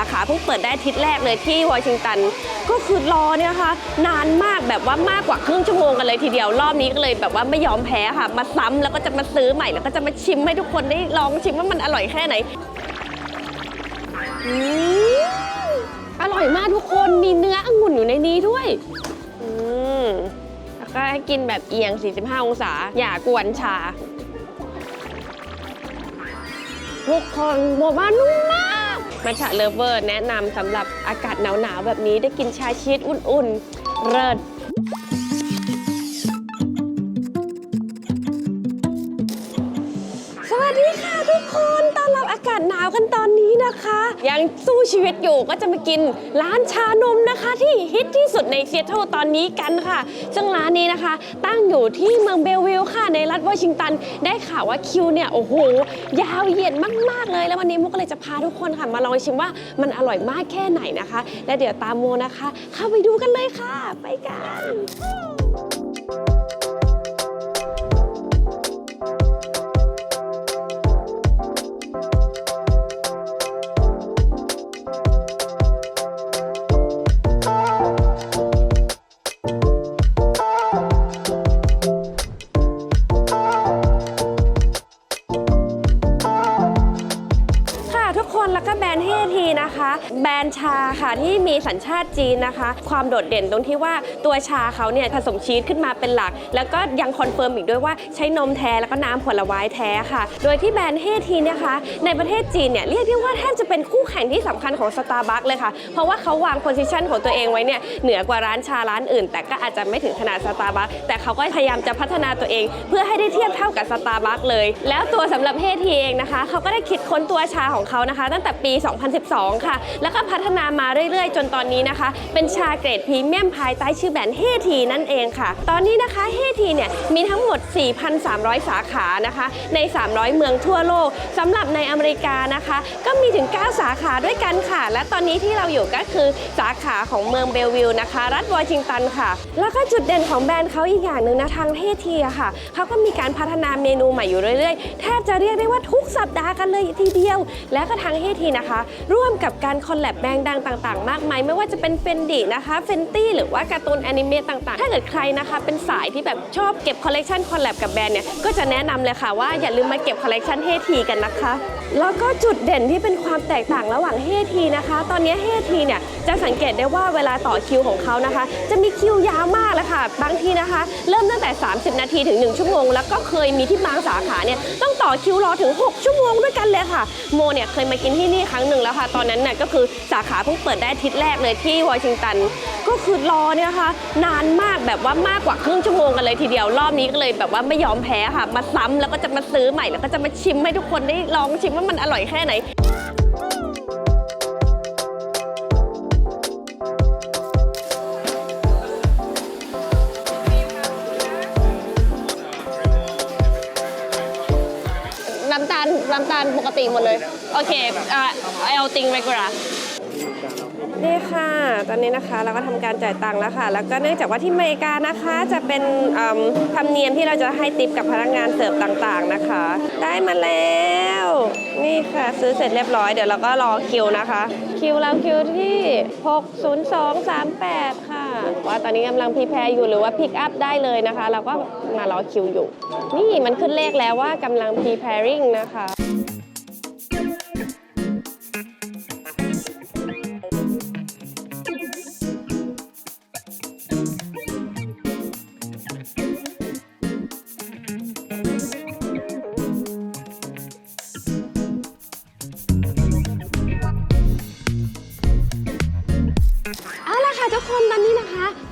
าขาเพิ่งเปิดได้อาทิตย์แรกเลยที่วอชิงตัน ก็คือรอเนี่ยนะคะนานมากแบบว่ามากกว่าครึ่งชั่วโมงกันเลยทีเดียวรอบนี้ก็เลยแบบว่าไม่ยอมแพ้ค่ะ มาซ้ำแล้วก็จะมาซื้อใหม่แล้วก็จะมาชิมให้ทุกคนได้ลองชิมว่ามันอร่อยแค่ไหนอืมอร่อยมากทุกคนมีเนื้อองุ่นอยู่ในนี้ด้วย อืมแล้วก็ให้กินแบบเอียง 45 องศา อย่ากวนชาทุกคนบอกว่านุ่มมาก มาฉะเลเวอร์แนะนำสำหรับอากาศหนาวๆแบบนี้ได้กินชาชีสอุ่นๆ เลิศ นะคะ ยังสู้ชีวิตอยู่ก็จะมากินร้านชานมนะคะที่ฮิตที่สุดในเซีแอตเทิลตอนนี้กันค่ะ ซึ่งร้านนี้นะคะ ตั้งอยู่ที่เมืองเบลวิลค่ะในรัฐวอชิงตัน ได้ข่าวว่าคิวเนี่ยโอ้โหยาวเหยียดมากๆเลย แล้ววันนี้มุกก็เลยจะพาทุกคนค่ะ มาลองชิมว่ามันอร่อยมากแค่ไหนนะคะ และเดี๋ยวตามโมนะคะ เข้าไปดูกันเลยค่ะ ไปกัน แบรนด์ชาค่ะที่มีสัญชาติจีนนะคะ ความโดดเด่นตรงที่ว่าตัวชาเขาเนี่ยผสมชีสขึ้นมาเป็นหลัก แล้วก็ยังคอนเฟิร์มอีกด้วยว่าใช้นมแท้แล้วก็น้ำผลไม้แท้ค่ะ โดยที่แบรนด์เฮทีนี่ยคะ ในประเทศจีนเนี่ยเรียกได้ว่าแทบจะเป็นคู่แข่งที่สำคัญของสตาร์บัคเลยค่ะ เพราะว่าเขาวางโพซิชันของตัวเองไว้เนี่ยเหนือกว่าร้านชาร้านอื่น แต่ก็อาจจะไม่ถึงขนาดสตาร์บัคแต่เขาก็พยายามจะพัฒนาตัวเอง เพื่อให้ได้เทียบเท่ากับสตาร์บัคเลย แล้วตัวสำหรับเฮทีเองนะคะเขาก็ได้คิดค้นตัวชาของเขานะคะ ตั้งแต่ปี 2012 ค่ะแล้วก็พัฒนามาเรื่อยๆ จนตอนนี้นะคะ เป็นชาเกรดพรีเมียมภายใต้ชื่อแบรนด์เฮทีนั่นเองค่ะ ตอนนี้นะคะเฮทีเนี่ยมีทั้งหมด 4,300 สาขานะคะ ใน 300 เมืองทั่วโลกสำหรับในอเมริกานะคะ ก็มีถึง 9 สาขาด้วยกันค่ะ และตอนนี้ที่เราอยู่ก็คือสาขาของเมืองเบลวิลนะคะ รัฐวอชิงตันค่ะ แล้วก็จุดเด่นของแบรนด์เขาอีกอย่างหนึ่งนะทางเฮทีอะค่ะเขาก็มีการพัฒนาเมนูใหม่อยู่เรื่อยๆ แทบจะเรียกได้ว่าทุกสัปดาห์กันเลยทีเดียว และก็ทางเฮทีนะคะ ร่วมกับการคอลแลบแบรนด์ดังต่างๆ มากมายไม่ว่าจะเป็นเฟนดีนะคะเฟนตี้หรือว่าการ์ตูนแอนิเมตต่างๆ ถ้าเกิดใครนะคะ เป็นสายที่แบบชอบเก็บคอลเลกชันคอลแลบกับแบรนด์เนี่ยก็จะแนะนำเลยค่ะว่าอย่าลืมมาเก็บคอลเลกชันเฮทีกันนะคะ แล้วก็จุดเด่นที่เป็นความแตกต่างระหว่างเฮทีนะคะ ตอนนี้เฮทีเนี่ยจะสังเกตได้ว่าเวลาต่อคิวของเขานะคะ จะมีคิวยาวมากเลยค่ะ บางทีนะคะ เริ่มตั้งแต่ 30 นาทีถึง 1 ชั่วโมง แล้วก็เคยมีที่บางสาขาเนี่ยต้องต่อคิวรอถึง 6 ชั่วโมงด้วยกันเลยค่ะ โมเนี่ยเคยมากินที่นี่ครั้งหนึ่งแล้วค่ะ ตอนนั้นน่ะก็คือสาขาเพิ่งเปิดได้ทิตย์แรกเลยที่วอชิงตัน ก็คือรอเนี่ยนะคะนานมากแบบว่ามากกว่าครึ่งชั่วโมงกันเลยทีเดียว รอบนี้ก็เลยแบบว่าไม่ยอมแพ้ค่ะ มาซ้ำแล้วก็จะมาซื้อใหม่แล้วก็จะมาชิมให้ทุกคนได้ลองชิมว่ามันอร่อยแค่ไหนน้ำตาลน้ำตาลปกติหมดเลย โอเคเอลติงเรกูรา นี่ค่ะ ตอนนี้นะคะเราก็ทำการจ่ายตังค์แล้วค่ะ แล้วก็เนื่องจากว่าที่อเมริกานะคะจะเป็นธรรมเนียมที่เราจะให้ติปกับพนักงานเสิร์ฟต่างๆนะคะ ได้มาแล้ว นี่ค่ะซื้อเสร็จเรียบร้อยเดี๋ยวเราก็รอคิวนะคะ คิวเราคิวที่ 60238 ค่ะ ว่าตอนนี้กำลังพีแพรอยู่หรือว่าพิกอัพได้เลยนะคะ เราก็มารอคิวอยู่ นี่มันขึ้นเลขแล้วว่ากำลัง preparing นะคะ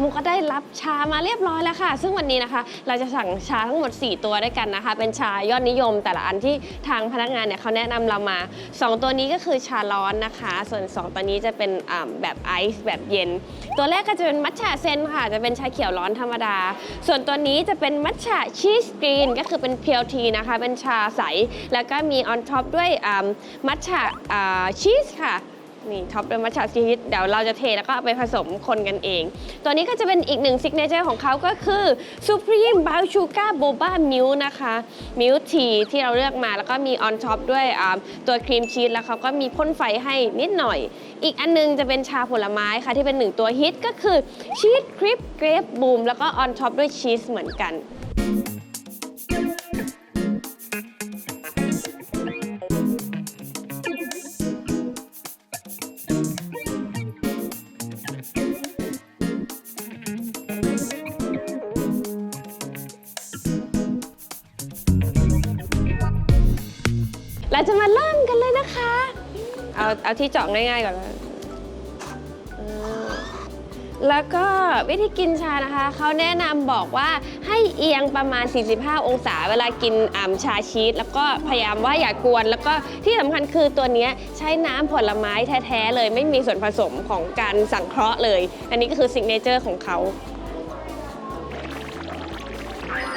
มุกก็ได้รับชามาเรียบร้อยแล้วค่ะ ซึ่งวันนี้นะคะ เราจะสั่งชาทั้งหมด 4 ตัวด้วยกันนะคะ เป็นชายอดนิยมแต่ละอันที่ทางพนักงานเนี่ยเขาแนะนำเรามา 2 ตัวนี้ก็คือชาร้อนนะคะ ส่วน 2 ตัวนี้จะเป็นแบบไอซ์แบบเย็น ตัวแรกก็จะเป็นมัทฉะเซนค่ะ จะเป็นชาเขียวร้อนธรรมดา ส่วนตัวนี้จะเป็นมัทฉะชีสกรีนก็คือเป็นเพียวทีนะคะ เป็นชาใส แล้วก็มีออนท็อปด้วยมัทฉะชีสค่ะ นี่ท็อปด้วยมัทฉะชีสเดี๋ยวเราจะเทแล้วก็ไปผสมคนกันเอง ตัวนี้ก็จะเป็นอีกหนึ่งซิกเนเจอร์ของเขาก็คือ Supreme b a l Sugar Boba Milk นะคะ Milk Tea ที่เราเลือกมาแล้วก็มีออนท็อปด้วยตัวครีมชีสแล้วเขาก็มีพ่นไฟให้นิดหน่อย อีกอันนึงจะเป็นชาผลไม้ค่ะที่เป็นหนึ่งตัวฮิตก็คือชีสคริปเกรปบูมแล้วก็ออนท็อปด้วยชีสเหมือนกัน เราจะมาเริ่มกันเลยนะคะ เอาเอาที่เจาะง่ายๆก่อนเลยอ่าแล้วก็วิธีกินชานะคะ เขาแนะนำบอกว่าให้เอียงประมาณ 45 องศา เวลากินอ่ำชาชีสแล้วก็พยายามว่าอย่ากวน แล้วก็ที่สำคัญคือตัวเนี้ยใช้น้ำผลไม้แท้ๆเลย ไม่มีส่วนผสมของการสังเคราะห์เลย อันนี้ก็คือซิกเนเจอร์ของเขา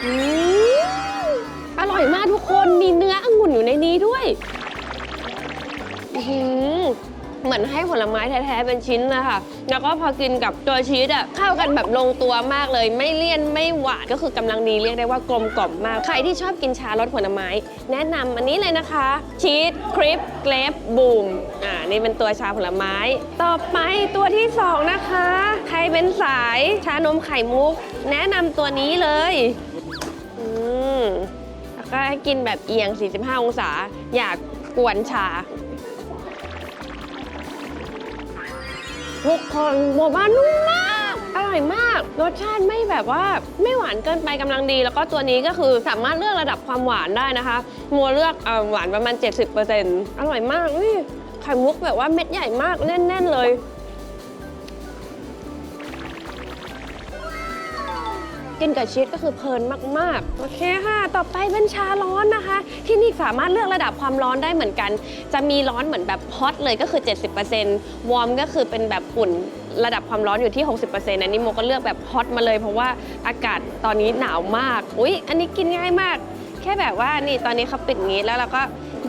อืม อร่อยมากทุกคนมีเนื้อองุ่นอยู่ในนี้ด้วยเหมือนให้ผลไม้แท้ ๆ เป็นชิ้นนะคะ แล้วก็พอกินกับตัวชีสอะเข้ากันแบบลงตัวมากเลย ไม่เลี่ยนไม่หวานก็คือกำลังดีเรียกได้ว่ากลมกล่อมมาก ใครที่ชอบกินชารสผลไม้ แนะนำอันนี้เลยนะคะ ชีสคริปเกรปบูมอ่านี่เป็นตัวชาผลไม้ ต่อไปตัวที่สองนะคะ ใครเป็นสายชานมไข่มุก แนะนำตัวนี้เลย ให้กินแบบเอียง 45 องศา อยากกวนชา ทุกคนบอกว่านุ่มมาก อร่อยมาก รสชาติไม่แบบว่าไม่หวานเกินไปกำลังดี แล้วก็ตัวนี้ก็คือสามารถเลือกระดับความหวานได้นะคะ มัวเลือกเออหวานประมาณ 70%อร่อยมากนี่ไข่มุกแบบว่าเม็ดใหญ่มากแน่น ๆ เลย กินกับชีสก็คือเพลินมากๆ โอเคค่ะ ต่อไปเป็นชาร้อนนะคะ ที่นี่สามารถเลือกระดับความร้อนได้เหมือนกัน จะมีร้อนเหมือนแบบฮอตเลยก็คือ 70%วอร์มก็คือเป็นแบบอุ่นระดับความร้อนอยู่ที่ 60%อันนี้โมก็เลือกแบบฮอตมาเลย เพราะว่าอากาศตอนนี้หนาวมาก อุ๊ย อันนี้กินง่ายมาก แค่แบบว่านี่ตอนนี้เขาปิดงี้แล้วเราก็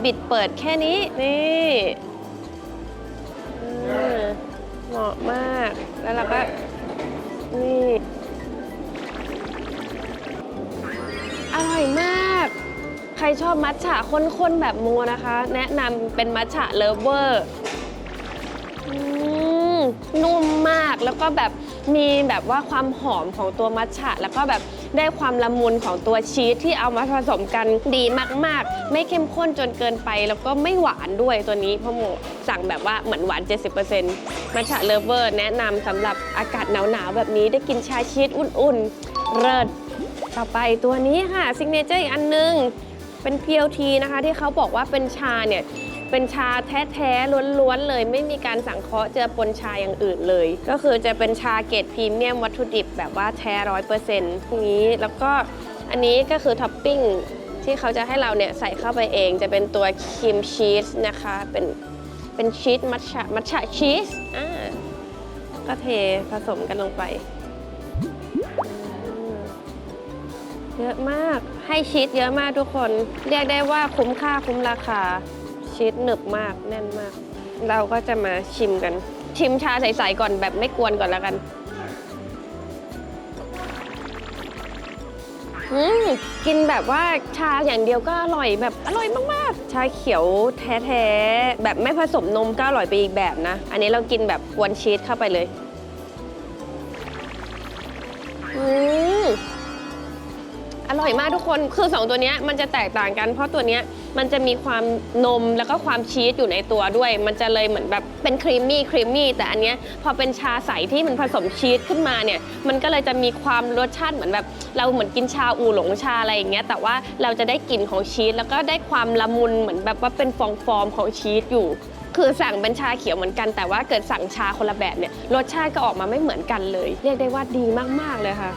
บิดเปิดแค่นี้ นี่เหมาะมาก แล้วเราก็นี่ อร่อยมาก ใครชอบมัทฉะข้นๆ แบบโมนะคะ แนะนำเป็นมัทฉะเลฟเวอร์อืมนุ่มมากแล้วก็แบบมีแบบว่าความหอมของตัวมัทฉะ แล้วก็แบบได้ความละมุนของตัวชีสที่เอามาผสมกันดีมากๆ ไม่เข้มข้นจนเกินไป แล้วก็ไม่หวานด้วยตัวนี้เพราะโมสั่งแบบว่าเหมือนหวาน 70%มัทฉะเลเวอร์ แนะนำสำหรับอากาศหนาวๆ แบบนี้ได้กินชาชีสอุ่นๆ เลิศ ต่อไปตัวนี้ค่ะซิกเนเจอร์อีกอันนึง เป็นเพียวทีนะคะ ที่เขาบอกว่าเป็นชาเนี่ย เป็นชาแท้ๆล้วนๆเลย ไม่มีการสังเคราะห์เจือปนชาอย่างอื่นเลย ก็คือจะเป็นชาเกรดพรีเมียมวัตถุดิบแบบว่าแท้ร้อยเปอร์เซ็นต์นี้แล้วก็อันนี้ก็คือท็อปปิ้งที่เขาจะให้เราเนี่ยใส่เข้าไปเองจะเป็นตัวครีมชีสนะคะ เป็นเป็นชีสมัทฉะมัทฉะชีสอ่าก็เทผสมกันลงไป เยอะมากให้ชีสเยอะมากทุกคน เรียกได้ว่าคุ้มค่าคุ้มราคาชีสหนึบมากแน่นมาก เราก็จะมาชิมกัน ชิมชาใสๆก่อนแบบไม่กวนก่อนแล้วกันอืมกินแบบว่าชาอย่างเดียวก็อร่อยแบบอร่อยมากๆ ชาเขียวแท้ๆ แบบไม่ผสมนมก็อร่อยไปอีกแบบนะ อันนี้เรากินแบบกวนชีสเข้าไปเลย อืม อร่อยมากทุกคนคือ 2 ตัวเนี้ยมันจะแตกต่างกัน เพราะตัวเนี้ยมันจะมีความนมแล้วก็ความชีสอยู่ในตัวด้วย มันจะเลยเหมือนแบบเป็นครีมมี่ครีมมี่แต่อันเนี้ยพอเป็นชาใสที่มันผสมชีสขึ้นมาเนี่ยมันก็เลยจะมีความรสชาติเหมือนแบบ เราเหมือนกินชาอูหลงชาอะไรอย่างเงี้ยแต่ว่าเราจะได้กลิ่นของชีสแล้วก็ได้ความละมุนเหมือนแบบว่าเป็นฟองฟอร์มของชีสอยู่คือสั่งเป็นชาเขียวเหมือนกันแต่ว่าเกิดสั่งชาคนละแบบเนี่ยรสชาติก็ออกมาไม่เหมือนกันเลย เรียกได้ว่าดีมาก ๆ เลยค่ะ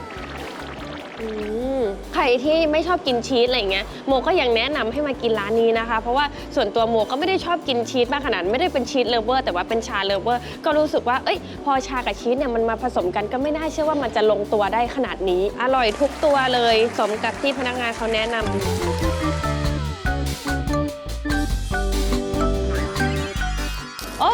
ใครที่ไม่ชอบกินชีสอะไรเงี้ยโมก็ยังแนะนำให้มากินร้านนี้นะคะ เพราะว่าส่วนตัวโมก็ไม่ได้ชอบกินชีสมากขนาดนั้นไม่ได้เป็นชีสเลเวอร์แต่ว่าเป็นชาเลเวอร์ก็รู้สึกว่าเอ้ยพอชากับชีสเนี่ยมันมาผสมกันก็ไม่น่าเชื่อว่ามันจะลงตัวได้ขนาดนี้ อร่อยทุกตัวเลย สมกับที่พนักงานเขาแนะนำ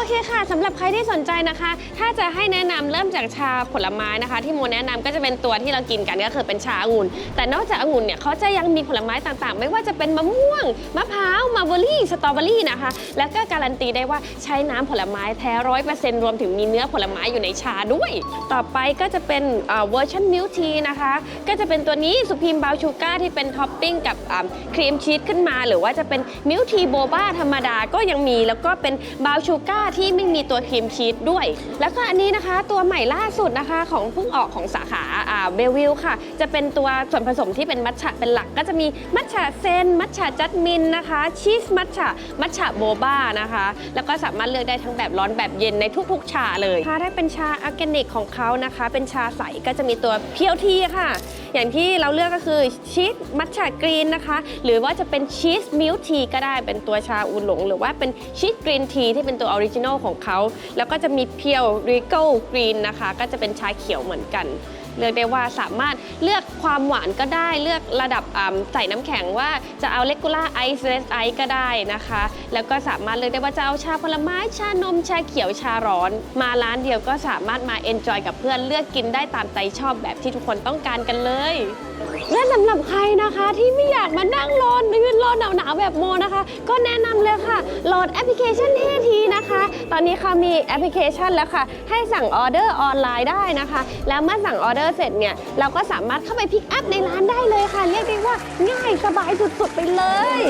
เคค่ะสำหรับใครที่สนใจนะคะ ถ้าจะให้แนะนำเริ่มจากชาผลไม้นะคะ ที่โมแนะนำก็จะเป็นตัวที่เรากินกันก็คือเป็นชาองุ่น แต่นอกจากองุ่นเนี่ยเขาจะยังมีผลไม้ต่างๆ ไม่ว่าจะเป็นมะม่วง มะพร้าวมาเบอรี่ สตรอเบอรี่นะคะ แล้วก็การันตีได้ว่าใช้น้ำผลไม้แท้ร้อยเปอร์เซ็นต์รวมถึงมีเนื้อผลไม้อยู่ในชาด้วย ต่อไปก็จะเป็นเวอร์ชันมิลทีนะคะ ก็จะเป็นตัวนี้สุพีมบาวชูการ์ที่เป็นท็อปปิ้งกับครีมชีสขึ้นมา หรือว่าจะเป็นมิลทีโบบ้าธรรมดาก็ยังมีแล้วก็เป็นบาวชูการที่ไม่มีตัวครีมชีสด้วย แล้วก็อันนี้นะคะตัวใหม่ล่าสุดนะคะของเพิ่งออกของสาขาเบลวิลค่ะ จะเป็นตัวส่วนผสมที่เป็นมัทฉะเป็นหลัก ก็จะมีมัทฉะเซนมัทฉะจัดมินนะคะ ชีสมัทฉะมัทฉะโบบ้านะคะ แล้วก็สามารถเลือกได้ทั้งแบบร้อนแบบเย็นในทุก ๆ ชาเลยถ้าได้เป็นชาออร์แกนิกของเขานะคะ เป็นชาใสก็จะมีตัวเพียวทีค่ะ อย่างที่เราเลือกก็คือชีสมัทฉะกรีนนะคะ หรือว่าจะเป็นชีสมิลทีก็ได้เป็นตัวชาอูหลง หรือว่าเป็นชีสกรีนทีที่เป็นตัวออริจินอลของเขา แล้วก็จะมีเพียวริโก้กรีนนะคะ ก็จะเป็นชาเขียวเหมือนกัน เลือกได้ว่าสามารถเลือกความหวานก็ได้ เลือกระดับใส่น้ำแข็งว่าจะเอาเลกูล่าไอซ์เลสไอซ์ก็ได้นะคะ แล้วก็สามารถเลือกได้ว่าจะเอาชาผลไม้ชานมชาเขียวชาร้อน มาร้านเดียวก็สามารถมาเอนจอยกับเพื่อนเลือกกินได้ตามใจชอบแบบที่ทุกคนต้องการกันเลย และสำหรับใครนะคะที่ไม่อยากมานั่งรอยืนรอหนาวๆแบบโมนะคะ ก็แนะนำเลยค่ะโหลดแอปพลิเคชันเททีนะคะ ตอนนี้ค่ะมีแอปพลิเคชันแล้วค่ะ ให้สั่งออเดอร์ออนไลน์ได้นะคะ แล้วเมื่อสั่งออเดอร์เสร็จเนี่ยเราก็สามารถเข้าไปพิกอัพในร้านได้เลยค่ะ เรียกได้ว่าง่ายสบายสุดๆไปเลย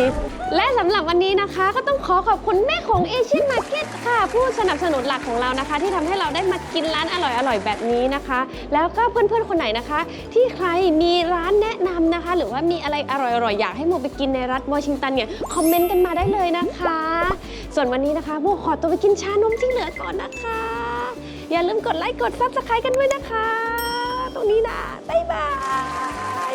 และสำหรับวันนี้นะคะ ก็ต้องขอขอบคุณแม่ของเอเชียนมาร์เก็ตค่ะ ผู้สนับสนุนหลักของเรานะคะ ที่ทำให้เราได้มากินร้านอร่อยๆแบบนี้นะคะ แล้วก็เพื่อนๆคนไหนนะคะ ที่ใครมีร้านแนนะนำนะคะ หรือว่ามีอะไรอร่อยๆ อยากให้โมไปกินในรัฐวอชิงตันเนี่ย คอมเมนต์กันมาได้เลยนะคะ ส่วนวันนี้นะคะโมขอตัวไปกินชานมที่เหลือก่อนนะคะ อย่าลืมกดไลค์กดซับสไครต์กันด้วยนะคะ ตรงนี้นะ บ๊ายบาย